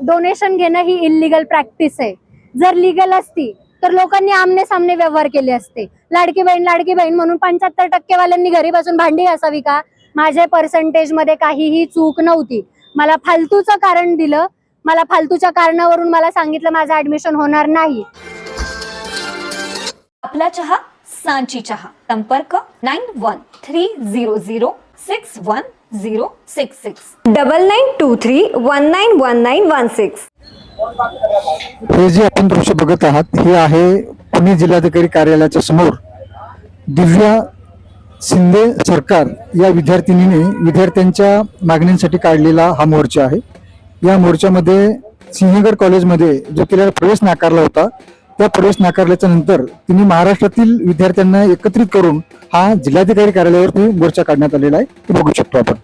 Donation घेणं ही illegal practice आहे. जर लिगल असती तर लोकांनी आमने सामने व्यवहार केले असते. लाडकी बहीण लाडकी बहीण म्हणून पंच्याहत्तर टक्केवाल्यांनी घरी बसून भांडी असावी का? माझ्या पर्सेंटेजमध्ये काहीही चूक नव्हती. मला फालतूचं कारण दिलं. मला फालतूच्या कारणावरून मला सांगितलं माझं ऍडमिशन होणार नाही. आपला चहा सांची चहा. संपर्क nine one three zero zero six one zero six six double nine two three one nine one nine one six हे जे आपण दृश्य बघत आहात हे आहे पुणे जिल्हाधिकारी कार्यालयाच्या समोर दिव्या शिंदे सरकार या विद्यार्थिनीने विद्यार्थ्यांच्या मागण्यांसाठी काढलेला हा मोर्चा आहे. या मोर्चामध्ये सिंहगड कॉलेजमध्ये जो तिला प्रवेश नाकारला होता त्या प्रवेश नाकारल्याच्या नंतर तिने महाराष्ट्रातील विद्यार्थ्यांना एकत्रित करून हा जिल्हाधिकारी कार्यालयावरती मोर्चा काढण्यात आलेला आहे. ते बघू शकतो आपण.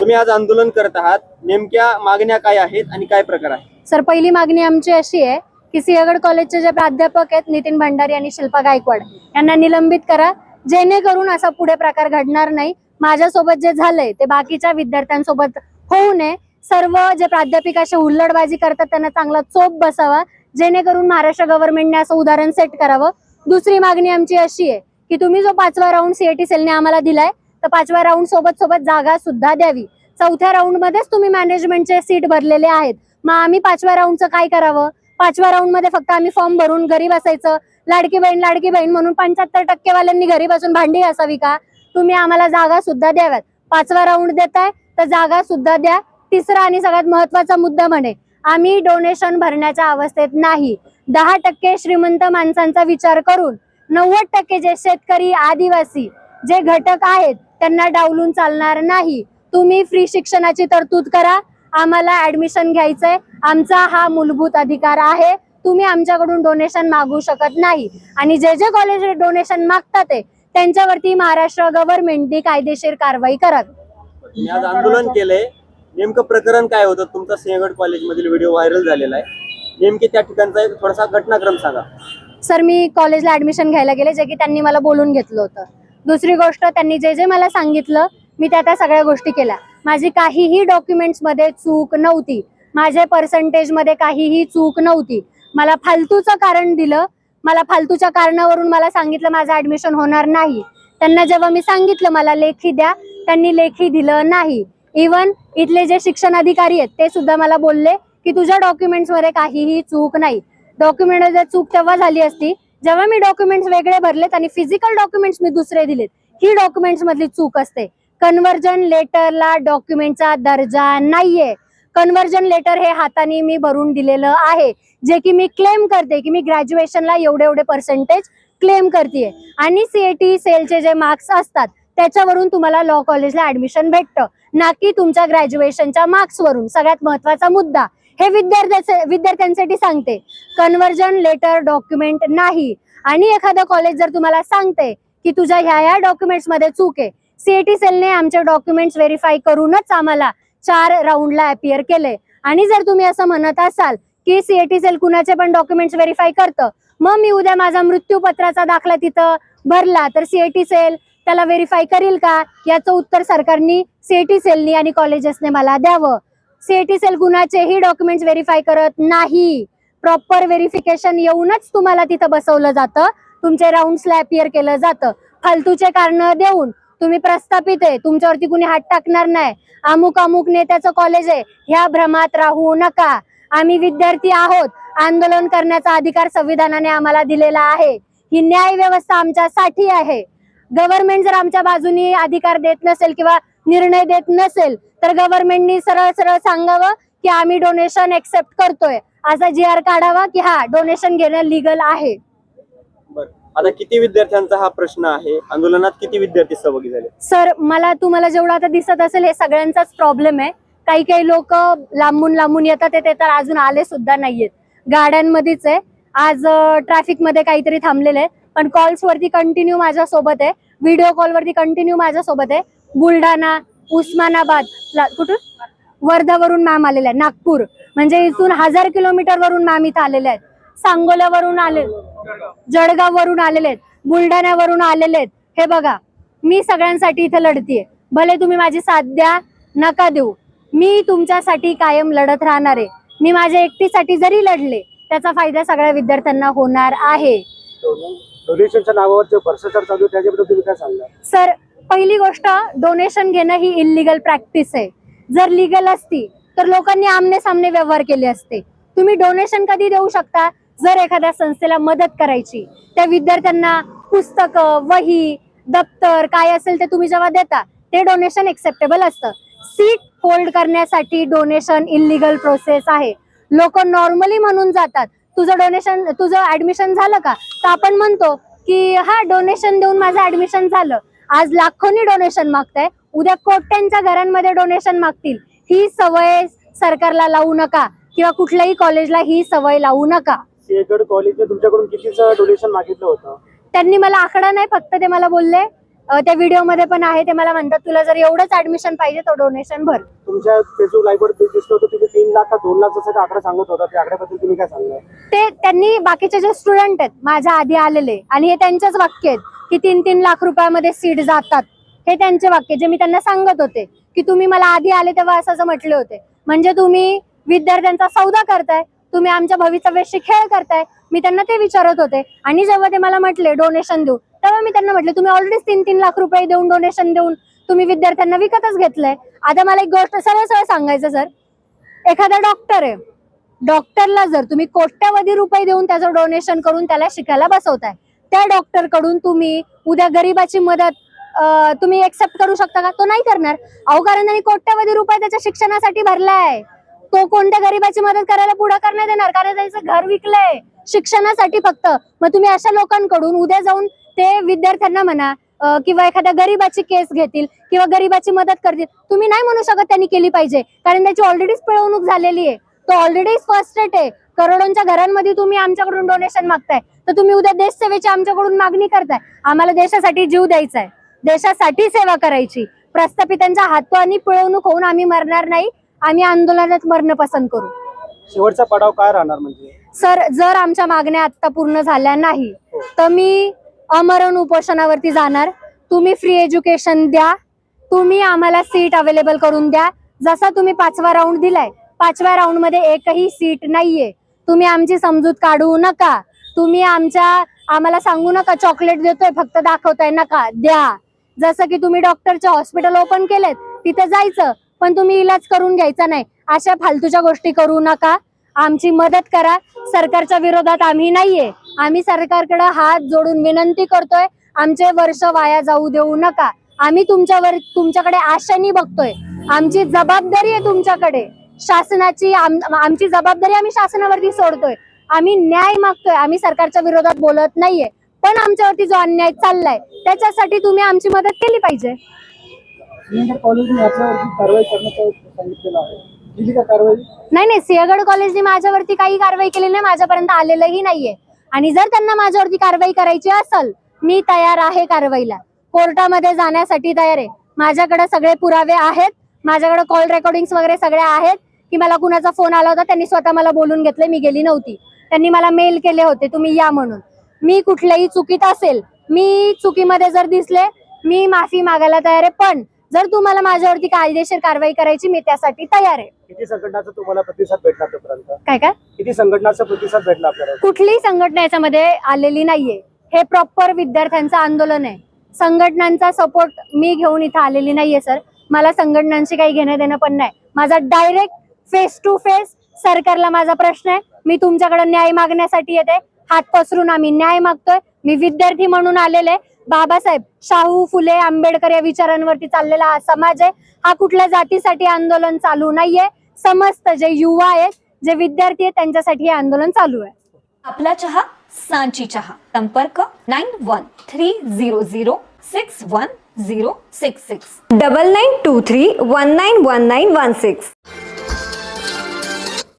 तुम्ही आज आंदोलन करत आहात. नेमक्या मागण्या काय आहेत आणि काय प्रकार आहे सर पहिली मागणी आमची अशी आहे की सिंहगड कॉलेजचे जे प्राध्यापक आहेत नितीन भंडारी आणि शिल्पा गायकवाड यांना निलंबित करा. जेणेकरून असा पुढे प्रकार घडणार नाही. माझ्यासोबत जे झालंय ते बाकीच्या विद्यार्थ्यांसोबत होऊ नये. सर्व जे प्राध्यापिका असे हुल्लडबाजी करतात त्यांना चांगला चोप बसावा. जेणेकरून महाराष्ट्र गव्हर्नमेंटने असं उदाहरण सेट करावं. दुसरी मागणी आमची अशी आहे की तुम्ही जो पाचवा राऊंड सीएटी सेलने आम्हाला दिलाय तर पाचव्या राऊंड सोबत सोबत जागा सुद्धा द्यावी. चौथ्या राऊंड मध्येच तुम्ही मॅनेजमेंटचे सीट भरलेले आहेत. मग आम्ही पाचव्या राऊंडचं काय करावं? पाचव्या राऊंडमध्ये फक्त आम्ही फॉर्म भरून घरी बसायचं लाडकी बहीण लाडकी बहीण म्हणून पंच्याहत्तर टक्केवाल्यांनी घरी बसून भांडी असावी का? तुम्ही आम्हाला जागा सुद्धा द्याव्यात. पाचवा राऊंड देताय तर जागा सुद्धा द्या. तिसरा आणि सगळ्यात महत्त्वाचा मुद्दा म्हणे आम्ही डोनेशन भरण्याच्या अवस्थेत नाही. दहा टक्के श्रीमंत माणसांचा विचार करून नव्वद टक्के जे शेतकरी आदिवासी जे घटक आहेत त्यांना डावलून चालणार नाही. तुम्ही फ्री शिक्षणाची तरतूद करा. आम्हाला ऍडमिशन घ्यायचंय. आमचा हा मूलभूत अधिकार आहे. तुम्ही आमच्याकडून डोनेशन मागू शकत नाही. आणि जे जे कॉलेज डोनेशन मागतात ते त्यांच्यावरती महाराष्ट्र गव्हर्नमेंटनी कायदेशीर कारवाई आज आंदोलन केलंय. नेमकं प्रकरण काय होतं? तुमचा सिंहगड कॉलेजमधील व्हिडिओ व्हायरल झालेला आहे. नेमकी त्या ठिकाणचा एक थोडासा घटनाक्रम सांगा. सर मी कॉलेजला ऍडमिशन घ्यायला गेले जे की त्यांनी मला बोलून घेतलं होतं. दुसरी गोष्ट त्यांनी जे जे मला सांगितलं मी त्या त्या सगळ्या गोष्टी केल्या. माझी काहीही डॉक्युमेंट्समध्ये चूक नव्हती. माझ्या पर्सेंटेजमध्ये काहीही चूक नव्हती. मला फालतूचं कारण दिलं. मला फालतूच्या कारणावरून मला सांगितलं माझं ऍडमिशन होणार नाही. त्यांना जेव्हा मी सांगितलं मला लेखी द्या त्यांनी लेखी दिलं नाही. इवन इथले जे शिक्षण अधिकारी आहेत ते सुद्धा मला बोलले की तुझ्या डॉक्युमेंट्समध्ये काहीही चूक नाही. डॉक्युमेंट चूक तेव्हा झाली असती जेव्हा मी डॉक्युमेंट्स वेगळे भरलेत आणि फिजिकल डॉक्युमेंट्स मी दुसरे दिलेत ही डॉक्युमेंट्स मधली चूक असते. कन्व्हर्जन लेटरला डॉक्युमेंटचा दर्जा नाहीये. कन्व्हर्जन लेटर हे हाताने मी भरून दिलेलं आहे. जे की मी क्लेम करते की मी ग्रॅज्युएशनला एवढे एवढे पर्सेंटेज क्लेम करते आणि सीएटी सेलचे जे मार्क्स असतात त्याच्यावरून तुम्हाला लॉ कॉलेजला ऍडमिशन भेटतं. ना की तुमच्या ग्रॅज्युएशनच्या मार्क्सवरून सगळ्यात महत्त्वाचा मुद्दा. हे विद्यार्थ्याचे विद्यार्थ्यांसाठी सांगते. कन्व्हर्जन लेटर डॉक्युमेंट नाही. आणि एखादं कॉलेज जर तुम्हाला सांगते की तुझ्या ह्या ह्या डॉक्युमेंट्समध्ये चूक आहे सीएटी सेलने आमचे डॉक्युमेंट्स व्हेरीफाय करूनच आम्हाला चार राऊंडला अपियर केले. आणि जर तुम्ही असं म्हणत असाल की सीएटी सेल कुणाचे पण डॉक्युमेंट्स व्हेरीफाय करतं मग मी उद्या माझा मृत्यूपत्राचा दाखला तिथं भरला. तर सीएटी सेल त्याला व्हेरीफाय करील का? याचं उत्तर सरकारनी सीएटी सेलनी आणि कॉलेजेसने मला द्यावं. सीएटी सेल कुणाचेही डॉक्युमेंट्स व्हेरीफाय करत नाही. प्रॉपर व्हेरिफिकेशन येऊनच तुम्हाला तिथं बसवलं जातं. तुमचे राऊंड्सला अपियर केलं जातं. फालतूचे कारण देऊन तुम्ही प्रस्थापित आहे. तुमच्यावरती कुणी हात टाकणार नाही. अमुक अमुक नेत्याचं कॉलेज आहे. ह्या भ्रमात राहू नका. आम्ही विद्यार्थी आहोत. आंदोलन करण्याचा अधिकार संविधानाने आम्हाला दिलेला आहे. ही न्याय व्यवस्था आमच्यासाठी आहे. गव्हर्नमेंट जर आमच्या बाजूनी अधिकार देत नसेल किंवा निर्णय देत नसेल तर गव्हर्नमेंटनी सरळ सरळ सांगावं की आम्ही डोनेशन एक्सेप्ट करतोय. असा जी आर काढावा की हा डोनेशन घेणं लिगल आहे. बरं. आता किती विद्यार्थ्यांचा हा प्रश्न आहे? आंदोलनात किती विद्यार्थी सहभागी झाले? सर मला तुम्हाला जेवढं आता दिसत असेल हे सगळ्यांचाच प्रॉब्लेम आहे. काही काही लोक लांबून लांबून येतात ते तर अजून आले सुद्धा नाहीयेत. गाड्यांमध्येच आहे. आज ट्रॅफिकमध्ये काहीतरी थांबलेले आहे. पण कॉल्स वरती कंटिन्यू माझ्या सोबत आहे. व्हिडिओ कॉल वरती कंटिन्यू माझ्या सोबत आहे. बुलढाणा उस्मानाबाद कुठून कुठून? वर्धावरून मॅम आलेल्या आहेत. नागपूर. म्हणजे इथून हजार किलोमीटर वरून मॅम इथं आलेल्या आहेत. सांगोल्यावरून आले जळगाव वरून आलेले आहेत बुलढाण्यावरून आलेले आहेत. हे बघा मी सगळ्यांसाठी इथे लढतीये. भले तुम्ही माझी साथ द्या नका देऊ. मी तुमच्यासाठी कायम लढत राहणार आहे. मी माझ्या एकटीसाठी जरी लढले त्याचा फायदा सगळ्या विद्यार्थ्यांना होणार आहे. डोनेशनच्या नावावर जे भ्रष्टाचार चालू आहे त्याच्याबद्दल तुम्ही काय सांगणार? सर पहिली गोष्ट डोनेशन घेणं ही इलिगल प्रॅक्टिस आहे. जर लिगल असती तर लोकांनी आमने सामने व्यवहार केले असते. तुम्ही डोनेशन कधी देऊ शकता? जर एखाद्या संस्थेला मदत करायची त्या विद्यार्थ्यांना पुस्तकं वही दप्तर काय असेल ते तुम्ही जेव्हा देता ते डोनेशन एक्सेप्टेबल असतं. सीट होल्ड करण्यासाठी डोनेशन इलिगल प्रोसेस आहे. लोक नॉर्मली म्हणून जातात तुझं डोनेशन तुझं ऍडमिशन झालं का? तर आपण म्हणतो की हा डोनेशन देऊन माझं ऍडमिशन झालं. आज लाखोनी डोनेशन मागताय उद्या कोट्यांच्या घरांमध्ये डोनेशन मागतील. ही सवय सरकारला लावू नका किंवा कुठल्याही कॉलेजला ही सवय लावू नका. सिंहगड कॉलेजने तुमच्याकडून कितीचं डोनेशन मागितलं होतं? त्यांनी मला आकडा नाही फक्त ते मला बोलले. अं, त्या व्हिडिओमध्ये पण आहे ते मला म्हणतात तुला जर एवढंच ऍडमिशन पाहिजे तर डोनेशन भर. तुमच्या फेसबुक लाईव्हवर दिसलं होतं तुम्ही तीन लाख का दोन लाख जसं आकडा सांगत होता. त्या आकड्याबद्दल तुम्ही काय सांगणार? ते त्यांनी बाकीचे जे स्टुडंट आहेत माझ्या आधी आलेले आणि हे त्यांचेच वाक्य आहेत की तीन तीन लाख रुपयामध्ये सीट जातात. हे त्यांचे वाक्य जे मी त्यांना सांगत होते की तुम्ही मला आधी आले तेव्हा असं असं म्हटले होते. म्हणजे तुम्ही विद्यार्थ्यांचा सौदा करताय तुम्ही आमच्या भवितव्याशी खेळ करताय. मी त्यांना ते विचारत होते. आणि जेव्हा ते मला म्हटले डोनेशन देऊ. तेव्हा मी त्यांना म्हटले तुम्ही ऑलरेडी तीन तीन लाख रुपये देऊन डोनेशन देऊन तुम्ही विद्यार्थ्यांना विकतच घेतलंय. आता मला एक गोष्ट सरळ सरळ सांगायचं सर. एखादा डॉक्टर आहे. डॉक्टरला जर तुम्ही कोट्यावधी रुपये देऊन त्याचं डोनेशन करून त्याला शिकायला बसवताय त्या डॉक्टरकडून तुम्ही उद्या गरीबाची मदत तुम्ही एक्सेप्ट करू शकता का? तो नाही करणार. अहो कारण त्यांनी कोट्यावधी रुपये त्याच्या शिक्षणासाठी भरलाय. तो कोणत्या गरीबाची मदत करायला पुढाकार नाही देणार? कारण त्यांचं घर विकलंय शिक्षणासाठी फक्त. मग तुम्ही अशा लोकांकडून उद्या जाऊन ते विद्यार्थ्यांना म्हणा किंवा एखाद्या गरीबाची केस घेतील किंवा गरीबाची मदत करतील. तुम्ही नाही म्हणू शकत त्यांनी केली पाहिजे. कारण त्याची ऑलरेडीच पिळवणूक झालेली आहे. तो ऑलरेडी फर्स्ट रेट आहे. करोडोंच्या घरांमध्ये तुम्ही आमच्याकडून डोनेशन मागताय. तर तुम्ही उद्या देशसेवेची आमच्याकडून मागणी करताय. आम्हाला देशासाठी जीव द्यायचा आहे देशासाठी सेवा करायची. प्रस्थापितांच्या आणि पिळवणूक होऊन आम्ही मरणार नाही. आम्ही आंदोलनात मरणं पसंत करू. शेवटचा पडाव काय राहणार म्हणजे? सर जर आमच्या मागण्या आता पूर्ण झाल्या नाही तर मी अमरण उपोषणावरती जाणार. तुम्ही फ्री एज्युकेशन द्या. तुम्ही आम्हाला सीट अवेलेबल करून द्या. जसा तुम्ही पाचवा राऊंड दिलाय पाचव्या राऊंडमध्ये एकही सीट नाहीये. तुम्ही आमची समजूत काढू नका. तुम्ही आमच्या आम्हाला सांगू नका चॉकलेट देतोय फक्त दाखवताय नका. द्या. जसं की तुम्ही डॉक्टरचे हॉस्पिटल ओपन केलेत तिथे जायचं. पण तुम्ही इलाज करून घ्यायचा नाही. अशा फालतूच्या गोष्टी करू नका. आमची मदत करा. सरकारच्या विरोधात आम्ही नाहीये. आम्ही सरकारकडे हात जोडून विनंती करतोय. आमचे वर्ष वाया जाऊ देऊ नका. आम्ही तुमच्यावर तुमच्याकडे आशानी बघतोय. आमची जबाबदारी आहे तुमच्याकडे. शासनाची आम- आमची जबाबदारी आम्ही शासनावरती सोडतोय. आम्ही न्याय मागतोय. आम्ही सरकारच्या विरोधात बोलत नाहीये. पण आमच्यावरती जो अन्याय चाललाय त्याच्यासाठी तुम्ही आमची मदत केली पाहिजे. कॉलेजने याच्यावरती कारवाई करण्याचं सांगितलेलं आहे. केली का कारवाई? नाही नाही सिंहगड कॉलेजने माझ्यावरती काही कारवाई केली नाही माझ्यापर्यंत आलेलंही नाहीये. आणि जर त्यांना माझ्यावरती कारवाई करायची असेल मी तयार आहे कारवाईला. कोर्टामध्ये जाण्यासाठी तयार आहे. माझ्याकडे सगळे पुरावे आहेत. माझ्याकडे कॉल रेकॉर्डिंग वगैरे सगळे आहेत की मला कुणाचा फोन आला होता त्यांनी स्वतः मला बोलून घेतले मी गेली नव्हती. त्यांनी मला मेल केले होते तुम्ही या म्हणून. मी कुठल्याही चुकीत असेल मी चुकीमध्ये जर दिसले मी माफी मागायला तयार आहे पण जर तुम्हाला माझ्यावरती कायदेशीर कारवाई करायची मी त्यासाठी तयार आहे. किती संघटनाचा तुम्हाला प्रतिसाद भेटला आतापर्यंत काय काय? किती संघटनाचा प्रतिसाद भेटला आपल्याला? कुठलीही संघटना याच्यामध्ये आलेली नाहीये. हे प्रॉपर विद्यार्थ्यांचं आंदोलन आहे. संघटनांचा सपोर्ट मी घेऊन इथं आलेली नाहीये सर मला संघटनांशी काही घेणं देणं पण नाही. माझा डायरेक्ट फेस टू फेस सरकारला माझा प्रश्न आहे. मी तुमच्याकडे न्याय मागण्यासाठी येते. हात पसरून आम्ही न्याय मागतोय. मी विद्यार्थी म्हणून आलेले बाबासाहेब शाहू फुले आंबेडकर या विचारांवरती चाललेला हा समाज आहे. हा कुठल्या जातीसाठी आंदोलन चालू नाहीये. समस्त जे युवा आहेत जे विद्यार्थी आहेत त्यांच्यासाठी हे आंदोलन चालू आहे. आपला चहा सांची चहा. संपर्क nine one three zero zero six one zero six six. Double nine two three one nine one nine one six.